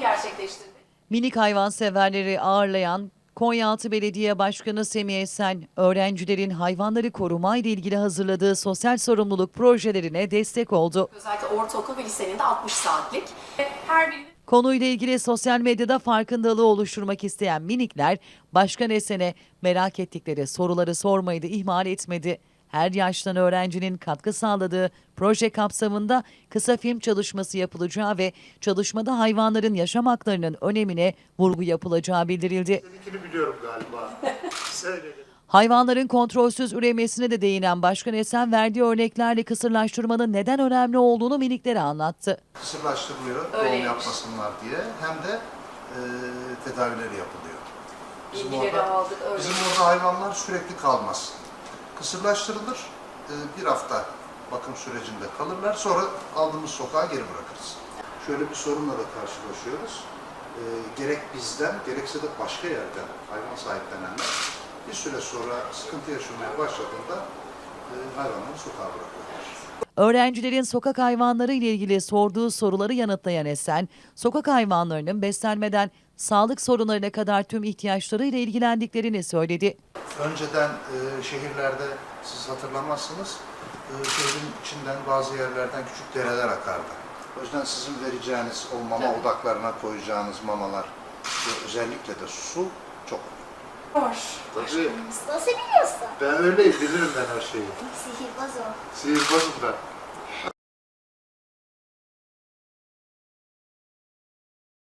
çekim gerçekleştirdi. Minik hayvanseverleri ağırlayan Konyaaltı Belediye Başkanı Semih Esen, öğrencilerin hayvanları koruma ile ilgili hazırladığı sosyal sorumluluk projelerine destek oldu. Özellikle ortaokul ve lisenin de 60 saatlik. Her birinin Konuyla ilgili sosyal medyada farkındalığı oluşturmak isteyen minikler, Başkan Esen'e merak ettikleri soruları sormayı da ihmal etmedi. Her yaştan öğrencinin katkı sağladığı proje kapsamında kısa film çalışması yapılacağı ve çalışmada hayvanların yaşam haklarının önemine vurgu yapılacağı bildirildi. Seninkini biliyorum galiba. Söyledim. Hayvanların kontrolsüz üremesine de değinen Başkan Esen verdiği örneklerle kısırlaştırmanın neden önemli olduğunu miniklere anlattı. Kısırlaştırılıyor doğum Öyleymiş. yapmasınlar diye hem de e, tedavileri yapılıyor. Bizim bilgileri orada, aldık. Öyle. bizim orada hayvanlar sürekli kalmaz. Kısırlaştırılır, e, bir hafta bakım sürecinde kalırlar, sonra aldığımız sokağa geri bırakırız. Şöyle bir sorunla da karşılaşıyoruz. E, gerek bizden, gerekse de başka yerden hayvan sahiplenenler bir süre sonra sıkıntı yaşamaya başladığında e, hayvanları sokağa bırakıyorlar. Öğrencilerin sokak hayvanları ile ilgili sorduğu soruları yanıtlayan Esen, sokak hayvanlarının beslenmeden sağlık sorunlarına kadar tüm ihtiyaçlarıyla ilgilendiklerini söyledi. Önceden e, şehirlerde siz hatırlamazsınız e, şehrin içinden bazı yerlerden küçük dereler akardı. O yüzden sizin vereceğiniz o mama Tabii. odaklarına koyacağınız mamalar ve özellikle de su çok Var. Tabii Nasıl biliyorsun? ben öyleyim bilirim ben her şeyi. Sihirbaz o. Sihirbazım ben.